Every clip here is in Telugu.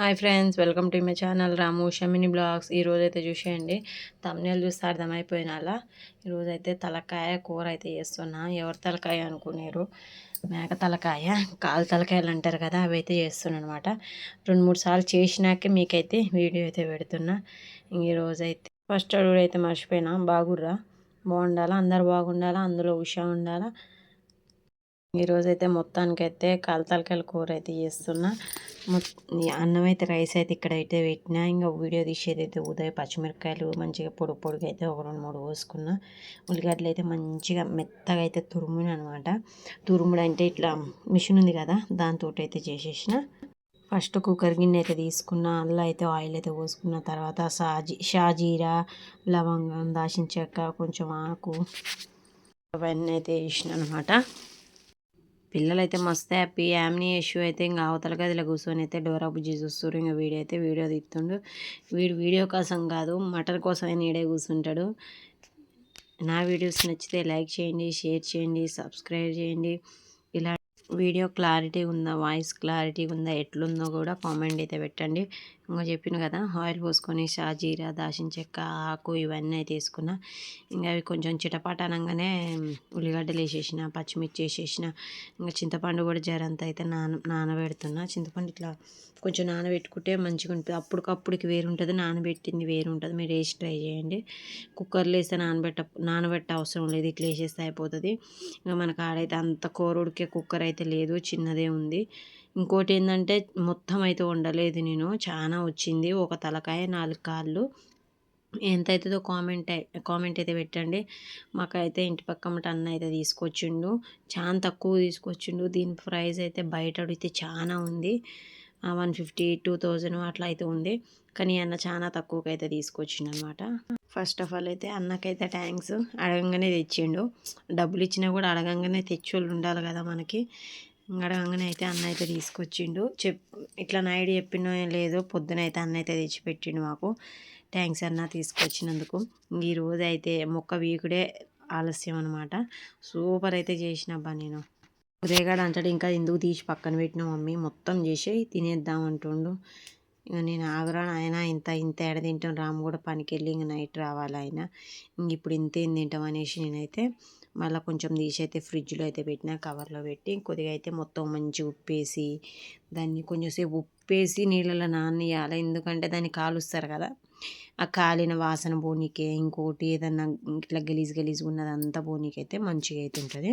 Hi friends welcome to my channel Ramu Shamini blogs. ఈరోజు అయితే చూసేయండి. తమ్నేలు చూస్తే అర్థమైపోయిన అలా ఈరోజు అయితే తలకాయ కూర అయితే చేస్తున్నా. ఎవరు తలకాయ అనుకునేరు? మేక తలకాయ కాలు తలకాయలు అంటారు కదా అవి అయితే చేస్తున్నాను అనమాట రెండు మూడు సార్లు చేసినాకే మీకైతే వీడియో అయితే పెడుతున్నా. ఈరోజు అయితే ఫస్ట్ అడుగు అయితే మర్చిపోయినా. బాగుర్రా? బాగుండాలా? అందరు బాగుండాలా? అందులో ఉషా ఉండాలా? ఈరోజైతే మొత్తానికైతే కాలతలకాయల కూర అయితే చేస్తున్నా. అన్నం అయితే రైస్ అయితే ఇక్కడ అయితే పెట్టినా. ఇంకా వీడియో తీసేది అయితే ఉదయం పచ్చిమిరపకాయలు మంచిగా పొడి పొడిగా అయితే ఒక రెండు మూడు పోసుకున్నా ఉల్లిగడ్డలు అయితే మంచిగా మెత్తగా అయితే తురుమున అనమాట తురుముడు అంటే ఇట్లా మిషన్ ఉంది కదా దాంతో అయితే చేసేసిన. ఫస్ట్ కుక్కర్ గిన్నె అయితే తీసుకున్న అందులో అయితే ఆయిల్ అయితే పోసుకున్న తర్వాత సాజీ షాజీరా లవంగం దాచిన చెక్క కొంచెం ఆకు అవన్నీ అయితే వేసిన అనమాట పిల్లలైతే మస్తు హ్యాపీ యామ్ని ఇష్యూ అయితే ఇంకా అవతల గదిలో కూర్చొని అయితే డోరా బుజ్జి చూస్తారు ఇంకా వీడియో అయితే వీడియో తీస్తుండు. వీడు వీడియో కోసం కాదు మటన్ కోసం అయినా ఈడే కూర్చుంటాడు. నా వీడియోస్ నచ్చితే లైక్ చేయండి షేర్ చేయండి సబ్స్క్రైబ్ చేయండి. ఇలా వీడియో క్లారిటీ ఉందా వాయిస్ క్లారిటీ ఉందా ఎట్లుందో కూడా కామెంట్ అయితే పెట్టండి. ఇంకా చెప్పిన కదా ఆయిల్ పోసుకొని షాజీరా దాచిన చెక్క ఆకు ఇవన్నీ అయితే వేసుకున్నా. ఇంకా అవి కొంచెం చిటపాట అనగానే ఉల్లిగడ్డలు వేసేసిన పచ్చిమిర్చి వేసేసిన ఇంకా చింతపండు కూడా జరంత అయితే నాన నానబెడుతున్నా. చింతపండు ఇట్లా కొంచెం నానబెట్టుకుంటే మంచిగా ఉంటుంది. అప్పటికప్పుడుకి వేరు ఉంటుంది నానబెట్టింది వేరు ఉంటుంది. మీరు వేసి ట్రై చేయండి. కుక్కర్లో వేస్తే నానబెట్ట నానబెట్ట అవసరం లేదు. ఇట్లా వేసేస్తే అయిపోతుంది. ఇంకా మనకు ఆడైతే అంత కూర ఉడికే కుక్కర్ అయితే లేదు. చిన్నదే ఉంది. ఇంకోటి ఏంటంటే మొత్తం అయితే ఉండలేదు నేను. చాలా వచ్చింది. ఒక తలకాయ నాలుగు కాళ్ళు. ఎంత అవుతుందో కామెంట్ కామెంట్ అయితే పెట్టండి. మాకైతే ఇంటి పక్క అన్న అయితే తీసుకొచ్చిండు. చాలా తక్కువ తీసుకొచ్చిండు. దీని ప్రైస్ అయితే బయట అడిగితే చాలా ఉంది. వన్ ఫిఫ్టీ టూ థౌజండ్ అట్లా అయితే ఉంది. కానీ అన్న చాలా తక్కువకైతే అయితే తీసుకొచ్చిండు అనమాట ఫస్ట్ ఆఫ్ ఆల్ అయితే అన్నకైతే థ్యాంక్స్. అడగంగానే తెచ్చిండు. డబ్బులు ఇచ్చినా కూడా అడగంగానే తెచ్చోళ్ళు ఉండాలి కదా మనకి. అడగంగానే అయితే అన్న అయితే తీసుకొచ్చిండు. చెప్ ఇట్లా నైట్ చెప్పినో లేదో పొద్దున అయితే అన్న అయితే తెచ్చిపెట్టిండు మాకు. థ్యాంక్స్ అన్న తీసుకొచ్చినందుకు. ఈరోజు అయితే మొక్క వీకుడే ఆలస్యం అనమాట సూపర్ అయితే చేసినబ్బా నేను. ఉదయగాడు అంటాడు ఇంకా ఎందుకు తీసి పక్కన పెట్టిన మమ్మీ? మొత్తం చేసి తినేద్దాం అంటుండు. ఇక నేను ఆగురా ఆయన ఇంత ఇంత ఎడ తింటాం? రాము కూడా పనికి వెళ్ళి ఇంక నైట్ రావాలి ఆయన. ఇంక ఇప్పుడు ఇంత ఏం తింటాం అనేసి నేనైతే మళ్ళీ కొంచెం తీసి అయితే ఫ్రిడ్జ్లో అయితే పెట్టిన కవర్లో పెట్టి కొద్దిగా అయితే మొత్తం మంచి ఉప్పేసి దాన్ని కొంచెంసేపు ఉప్పేసి నీళ్ళలో నానేయాలి. ఎందుకంటే దాన్ని కాలుస్తారు కదా. ఆ కాలిన వాసన పోనీకే ఇంకోటి ఏదన్నా ఇట్లా గలీజ్ గలీజ్ ఉన్నదంతా పోనీకైతే మంచిగా అయితే ఉంటుంది.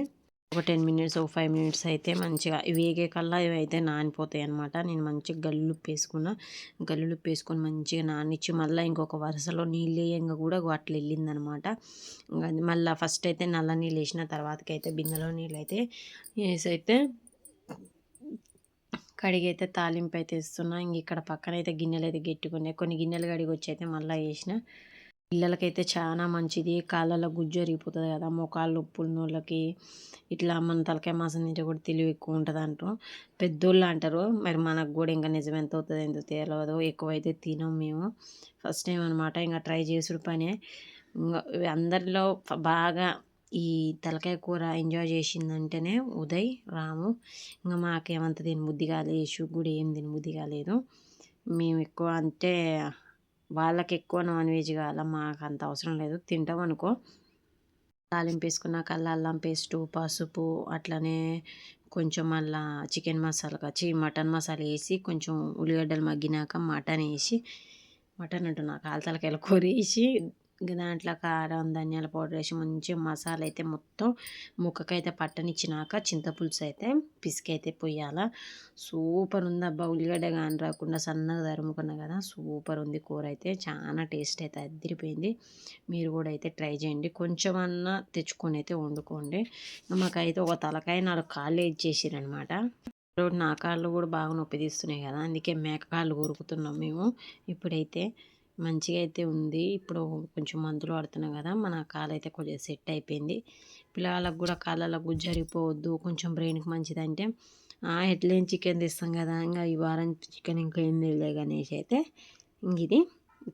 ఒక టెన్ మినిట్స్ ఒక ఫైవ్ మినిట్స్ అయితే మంచిగా వేగే కల్లా ఇవి అయితే నానిపోతాయి అనమాట నేను మంచిగా గల్లుప్పు వేసుకున్న గల్లుప్పు వేసుకొని మంచిగా నానిచ్చి మళ్ళీ ఇంకొక వరుసలో నీళ్ళు వేయంగా కూడా అట్లా వెళ్ళిందనమాట మళ్ళీ ఫస్ట్ అయితే నల్ల నీళ్ళు వేసిన తర్వాతకైతే బిందెలో నీళ్ళు అయితే వేసి అయితే కడిగి అయితే తాలింపు అయితే ఇస్తున్నా ఇంక ఇక్కడ పక్కన అయితే గిన్నెలు అయితే గెట్టుకున్నాయి కొన్ని గిన్నెలు కడిగి వచ్చి అయితే మళ్ళీ వేసిన. పిల్లలకైతే చాలా మంచిది. కాళ్ళలో గుజ్జు అరిగిపోతుంది కదా మోకాళ్ళు నోళ్ళకి ఇట్లా మన తలకాయ మాసం తింటే కూడా తెలివి ఎక్కువ ఉంటుంది అంటారు. పెద్దోళ్ళు అంటారు మరి మనకు కూడా ఇంకా నిజం ఎంత అవుతుంది ఎంత తెలియదు ఎక్కువైతే తినం మేము. ఫస్ట్ టైం అనమాట ఇంకా ట్రై చేసుడు పనే. ఇంకా అందరిలో బాగా ఈ తలకాయ కూర ఎంజాయ్ చేసిందంటేనే ఉదయ్ రాము ఇంకా మాకేమంత దీని బుద్ధి కాలేదు కూడా ఏం దీని బుద్ధి కాలేదు. మేము ఎక్కువ అంటే వాళ్ళకి ఎక్కువ నాన్ వెజ్ కావాలా మాకు అంత అవసరం లేదు. తింటాం అనుకో. తాలింపు వేసుకున్నాక అల్లం పేస్టు పసుపు అట్లనే కొంచెం మళ్ళా చికెన్ మసాలా వచ్చి మటన్ మసాలా వేసి కొంచెం ఉల్లిగడ్డలు మగ్గినాక మటన్ వేసి మటన్ అంటున్నా కాలతలకాయలు కూర వేసి దాంట్లో కారం ధనియాల పౌడర్ వేసి మంచిగా మసాలా అయితే మొత్తం ముక్కకైతే పట్టనిచ్చినాక చింతపులుసు అయితే పిసికి అయితే పొయ్యాల. సూపర్ ఉంది అబ్బా ఉల్లిగడ్డ కానీ రాకుండా సన్నగా తరుముకున్నా కదా సూపర్ ఉంది కూర అయితే. చాలా టేస్ట్ అయితే అదిరిపోయింది. మీరు కూడా అయితే ట్రై చేయండి. కొంచెం అన్నా తెచ్చుకొని అయితే వండుకోండి. మాకైతే ఒక తలకాయ నాలుగు కాళ్ళు ఇచ్చేసారనమాట నా కాళ్ళు కూడా బాగా నొప్పి తీస్తున్నాయి కదా అందుకే మేక కాళ్ళు కొరుకుతున్నాం మేము ఇప్పుడైతే. మంచిగా అయితే ఉంది. ఇప్పుడు కొంచెం మందులు వాడుతున్నాం కదా మన కాలు అయితే కొంచెం సెట్ అయిపోయింది. పిల్లలకు కూడా కాళ్ళకు జరిగిపోవద్దు కొంచెం బ్రెయిన్కి మంచిది అంటే ఎట్లేం చికెన్ తెస్తాం కదా ఇంకా ఈ వారం చికెన్ ఇంకా ఏం తెలియదు అనేసి అయితే ఇంక ఇది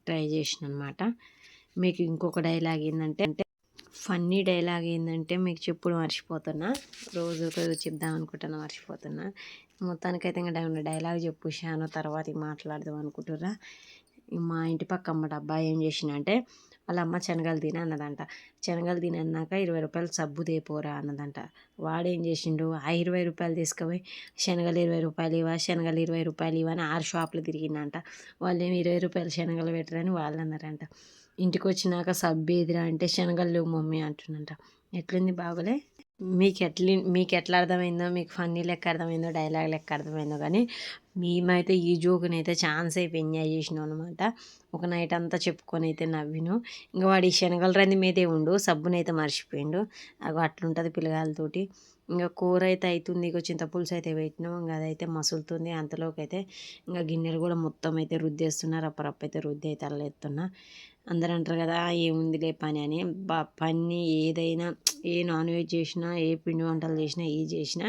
ట్రై చేసిన అనమాట మీకు ఇంకొక డైలాగ్ ఏంటంటే అంటే ఫన్నీ డైలాగ్ ఏంటంటే మీకు చెప్పుడు మర్చిపోతున్నా రోజు రోజు చెప్దాం అనుకుంటున్నా మర్చిపోతున్నా. మొత్తానికైతే ఇంకా డైలాగ్ చెప్పు షాను తర్వాత మాట్లాడదాం అనుకుంటుర్రా. మా ఇంటి పక్క అమ్మట అబ్బాయి ఏం చేసినంటే వాళ్ళ అమ్మ శనగలు తిని అన్నదంట. శనగలు తిని అన్నాక ఇరవై రూపాయలు సబ్బు తేపోరా అన్నదంట. వాడేం చేసిండు ఆ ఇరవై రూపాయలు తీసుకుపోయి శనగలు ఇరవై రూపాయలు ఇవా శనగలు ఇరవై రూపాయలు ఇవా అని ఆరు షాపులు తిరిగిందంట. వాళ్ళు ఏమి ఇరవై రూపాయలు శనగలు పెట్టరని వాళ్ళు అన్నారంట. ఇంటికి వచ్చినాక సబ్బు ఎదురా అంటే శనగలు లేవు మమ్మీ అంటున్నంట ఎట్లుంది బాగోలే? మీకు ఎట్లా మీకు ఎట్లా అర్థమైందో మీకు ఫన్నీ లెక్క అర్థమైందో డైలాగ్ లెక్క అర్థమైందో కానీ మేమైతే ఈ జోకుని అయితే ఛాన్స్ అయిపోయి ఎంజాయ్ చేసినాం అనమాట ఒక నైట్ అంతా చెప్పుకొని అయితే నవ్విను. ఇంకా వాడి శనగల రంది మీదే ఉండు సబ్బునైతే మర్చిపోయిండు. అగో అట్లుంటుంది పిల్లగాలతోటి ఇంకా కూర అయితే అవుతుంది ఇక చింతపులుసు అయితే పెట్టినాం ఇంకా అదైతే మసులుతుంది అంతలోకి అయితే ఇంకా గిన్నెలు కూడా మొత్తం అయితే రుద్దేస్తున్నారు అప్పరప్ప అయితే రుద్ది అయితే అల్లేస్తున్నా అందరూ అంటారు కదా ఏముందిలే పని అని. బా పని ఏదైనా ఏ నాన్ వెజ్ చేసినా ఏ పిండి వంటలు చేసినా ఏ చేసినా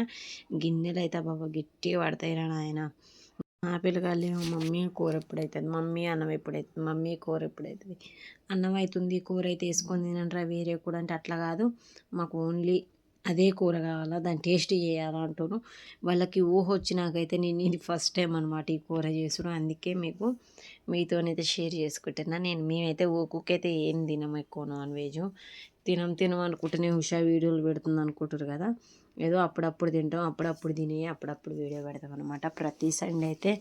గిన్నెలు అయితే బాబా గట్టిగా పడతాయిరా నాయన. మా పిల్లగాళ్ళు మమ్మీ కూర ఎప్పుడైతుంది? మమ్మీ అన్నం ఎప్పుడైతుంది? మమ్మీ కూర ఎప్పుడైతుంది? అన్నం అవుతుంది కూర అయితే వేసుకొని తినంటారా వేరే కూడా అంటే అట్లా కాదు. మాకు ఓన్లీ అదే కూర కావాలా దాని టేస్ట్ చేయాలంటారు వాళ్ళకి ఊహ వచ్చినాకైతే నేను ఇది ఫస్ట్ టైం అనమాట ఈ కూర చేసుడు. అందుకే మీకు మీతోనైతే షేర్ చేసుకుంటున్నా. నేను మేమైతే ఓ కూక్ అయితే ఏం తినము ఎక్కువ నాన్ వెజ్. తినం తినం అనుకుంటేనే ఉషా వీడియోలు పెడుతుంది అనుకుంటారు కదా. ఏదో అప్పుడప్పుడు తింటాం అప్పుడప్పుడు తిని అప్పుడప్పుడు వీడియో పెడతాం అనమాట ప్రతి సండే అయితే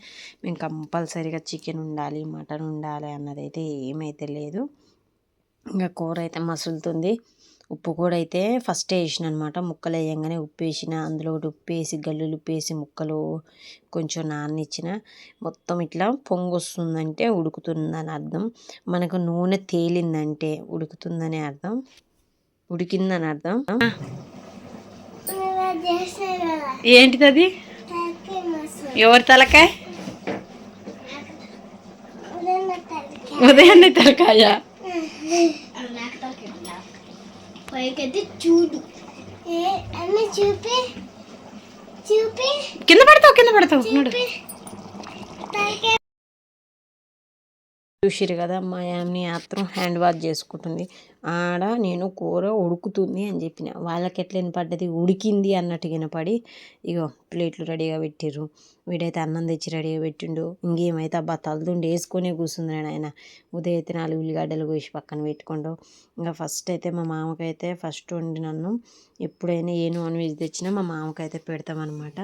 మేము కంపల్సరీగా చికెన్ ఉండాలి మటన్ ఉండాలి అన్నదైతే ఏమైతే లేదు. ఇంకా కూర అయితే మసులుతుంది. ఉప్పు కూడా అయితే ఫస్ట్ వేసిన అనమాట ముక్కలు వేయంగానే ఉప్పు వేసిన అందులో ఒకటి ఉప్పు వేసి గల్లులు ఉప్పు వేసి ముక్కలు కొంచెం నాననిచ్చిన. మొత్తం ఇట్లా పొంగు వస్తుందంటే ఉడుకుతుందని అర్థం. మనకు నూనె తేలిందంటే ఉడుకుతుందని అర్థం. ఉడికిందని అర్థం. ఏంటిది అది ఎవరి తలకాయ? ఉదయాన్నే తలకాయ. పైకైతే చూడు. ఏ అన్న చూపి చూపి. కింద పడతావు కింద పడతావు చూసిరు కదా మా యామ్ని మాత్రం హ్యాండ్ వాష్ చేసుకుంటుంది. ఆడ నేను కూర ఉడుకుతుంది అని చెప్పిన. వాళ్ళకి ఎట్లా వినపడ్డది ఉడికింది అన్నట్టు వినపడి ఇగో ప్లేట్లు రెడీగా పెట్టిర్రు. వీడైతే అన్నం తెచ్చి రెడీగా పెట్టిండు. ఇంకేమైతే అబ్బా తలదుండి వేసుకొని కూర్చుంది ఆయన ఉదయం అయితే నాలుగు ఉల్లిగడ్డలు కోసి పక్కన పెట్టుకోండు. ఇంకా ఫస్ట్ అయితే మా మామకైతే ఫస్ట్ వండినన్ను. ఎప్పుడైనా ఏ నాన్ వెజ్ తెచ్చినా మా మామకైతే పెడతామన్నమాట.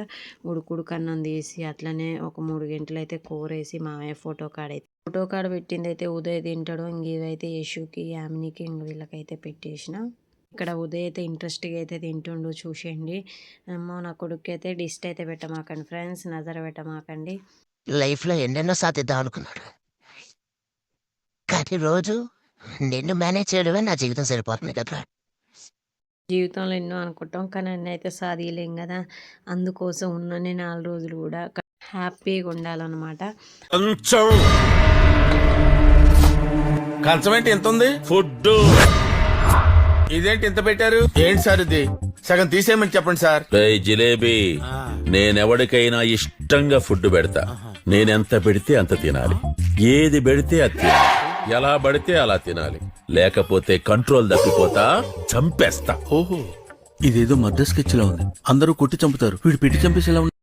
ఉడుకుడుకు అన్నం తీసి అట్లనే ఒక మూడు గంటలు అయితే కూర వేసి మామయ్య ఫోటో కాడైతే ఫోటో కాడ పెట్టింది అయితే ఉదయ్ తింటాడు. ఇంక ఇవైతే యశుకి యామినికి ఇంక వీళ్ళకైతే పెట్టేసిన. ఇక్కడ ఉదయ్ అయితే ఇంట్రెస్ట్గా అయితే తింటుండు చూసేయండి. అమ్మో నా కొడుకు అయితే డిస్ట్ అయితే పెట్టమాకండి ఫ్రెండ్స్ నజర పెట్టమాకండి. లైఫ్లో ఎన్నెన్నో సాధిద్దాం అనుకున్నాడు. కానీ రోజు నిన్ను మేనేజ్ చేయడమే నా జీవితం సరిపోతుంది కదా. జీవితంలో ఎన్నో అనుకుంటాం కానీ అన్నీ అయితే సాధియలేం కదా. అందుకోసం ఉన్నన్ని నాలుగు రోజులు కూడా హ్యాపీగా ఉండాలన్నమాట. కొంచెం. ఎంత ఉంది? ఫుడ్ ఇదేంటి ఇంత పెట్టారు? ఏంటి సార్ ఇది? సగం తీసేయమని చెప్పండి సార్. జిలేబీ నేనెవడికైనా ఇష్టంగా ఫుడ్ పెడతా. నేనెంత పెడితే అంత తినాలి. ఏది పెడితే అది తినాలి. ఎలా పడితే అలా తినాలి. లేకపోతే కంట్రోల్ తప్పిపోతా చంపేస్తా. ఓహో. ఇదేదో మద్ద స్కెచ్ లా ఉంది. అందరూ కొట్టి చంపుతారు. వీడు పెట్టి చంపేసేలా ఉంది